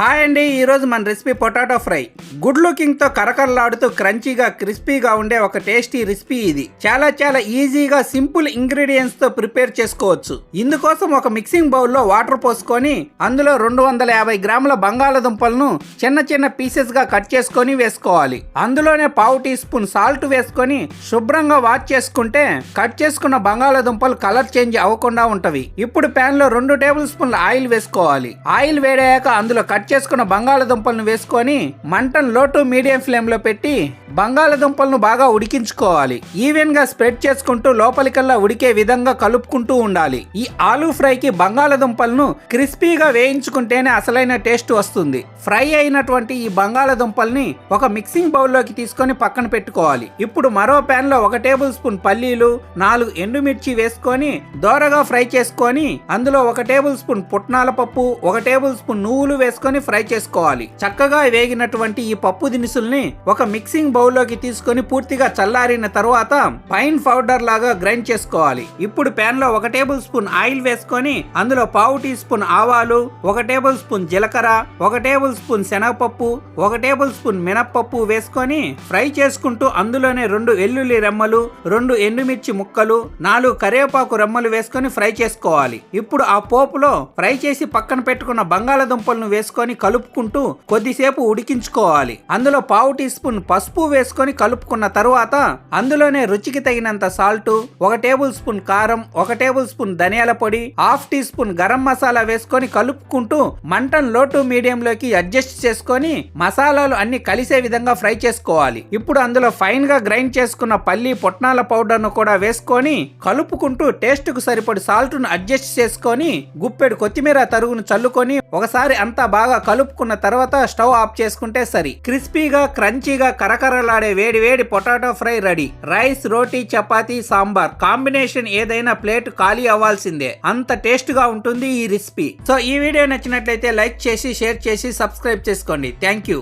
Hi అండి ఈరోజు మన రెసిపీ పొటాటో ఫ్రై. గుడ్ లుకింగ్తో కరకరలాడుతూ క్రంచీగా క్రిస్పీగా ఉండే ఒక టేస్టీ రెసిపీ ఇది. చాలా చాలా ఈజీగా సింపుల్ ఇంగ్రీడియంట్స్తో ప్రిపేర్ చేసుకోవచ్చు. ఇందుకోసం ఒక మిక్సింగ్ బౌల్లో వాటర్ పోసుకొని అందులో రెండు వందల యాభై గ్రాముల బంగాళదుంపలను చిన్న చిన్న పీసెస్గా కట్ చేసుకొని వేసుకోవాలి. అందులోనే పావు టీ స్పూన్ సాల్ట్ వేసుకొని శుభ్రంగా వాష్ చేసుకుంటే కట్ చేసుకున్న బంగాళదుంపలు కలర్ చేంజ్ అవ్వకుండా ఉంటవి. ఇప్పుడు ప్యాన్లో రెండు టేబుల్ స్పూన్ల ఆయిల్ వేసుకోవాలి. ఆయిల్ వేడాక అందులో కట్ చేసుకున్న బంగాళదుంపలను వేసుకొని మంటను లో టు మీడియం ఫ్లేమ్లో పెట్టి బంగాళదుంపలను బాగా ఉడికించుకోవాలి. ఈవెన్గా స్ప్రెడ్ చేసుకుంటూ లోపలికల్లా ఉడికే విధంగా కలుపుకుంటూ ఉండాలి. ఈ ఆలూ ఫ్రైకి బంగాళదుంపలను క్రిస్పీగా వేయించుకుంటేనే అసలైన టేస్ట్ వస్తుంది. ఫ్రై అయినటువంటి ఈ బంగాళదుంపల్ని ఒక మిక్సింగ్ బౌల్లోకి తీసుకొని పక్కన పెట్టుకోవాలి. ఇప్పుడు మరో ప్యాన్లో ఒక టేబుల్ స్పూన్ పల్లీలు నాలుగు ఎండుమిర్చి వేసుకొని దోరగా ఫ్రై చేసుకొని అందులో ఒక టేబుల్ స్పూన్ పుట్నాల పప్పు ఒక టేబుల్ స్పూన్ నువ్వులు వేసుకొని ఫ్రై చేసుకోవాలి. చక్కగా వేగినటువంటి ఈ పప్పు దినుసుల్ని ఒక మిక్సింగ్ బౌల్లోకి తీసుకొని పూర్తిగా చల్లారిన తరువాత ఫైన్ పౌడర్ లాగా గ్రైండ్ చేసుకోవాలి. ఇప్పుడు ప్యాన్లో ఒక టేబుల్ స్పూన్ ఆయిల్ వేసుకొని అందులో పావు టీ స్పూన్ ఆవాలు ఒక టేబుల్ స్పూన్ జీలకర్ర ఒక టేబుల్ స్పూన్ శనగపప్పు ఒక టేబుల్ స్పూన్ మినప్పప్పు వేసుకొని ఫ్రై చేసుకుంటూ అందులోనే రెండు వెల్లుల్లి రెమ్మలు రెండు ఎండుమిర్చి ముక్కలు నాలుగు కరివేపాకు రెమ్మలు వేసుకొని ఫ్రై చేసుకోవాలి. ఇప్పుడు ఆ పోపులో ఫ్రై చేసి పక్కన పెట్టుకున్న బంగాళదుంపలను వేసుకొని కలుపుకుంటూ కొద్దిసేపు ఉడికించుకోవాలి. అందులో పావు టీ స్పూన్ పసుపు వేసుకొని కలుపుకున్న తరువాత అందులోనే రుచికి తగినంత సాల్ట్ ఒక టేబుల్ స్పూన్ కారం ఒక టేబుల్ స్పూన్ ధనియాల పొడి half teaspoon garam masala వేసుకొని కలుపుకుంటూ మంటను లో టు మీడియం లోకి అడ్జస్ట్ చేసుకొని మసాలాలు అన్ని కలిసే విధంగా ఫ్రై చేసుకోవాలి. ఇప్పుడు అందులో ఫైన్గా గ్రైండ్ చేసుకున్న పల్లి పొట్నాల పౌడర్ను కూడా వేసుకొని కలుపుకుంటూ టేస్ట్కు సరిపడి సాల్ట్ను అడ్జస్ట్ చేసుకొని గుప్పెడు కొత్తిమీర తరుగును చల్లుకొని ఒకసారి అంతా బాగా కలుపుకున్న తర్వాత స్టవ్ ఆఫ్ చేసుకుంటే సరి. క్రిస్పీగా క్రంచీగా కరకరలాడే వేడి వేడి పొటాటో ఫ్రై రెడీ. రైస్ రోటీ చపాతీ సాంబార్. కాంబినేషన్ ఏదైనా ప్లేట్ ఖాళీ అవ్వాల్సిందే. అంత టేస్ట్గా ఉంటుంది ఈ రెసిపీ. సో ఈ వీడియో నచ్చినట్లయితే లైక్ చేసి షేర్ చేసి సబ్స్క్రైబ్ చేసుకోండి. Thank you.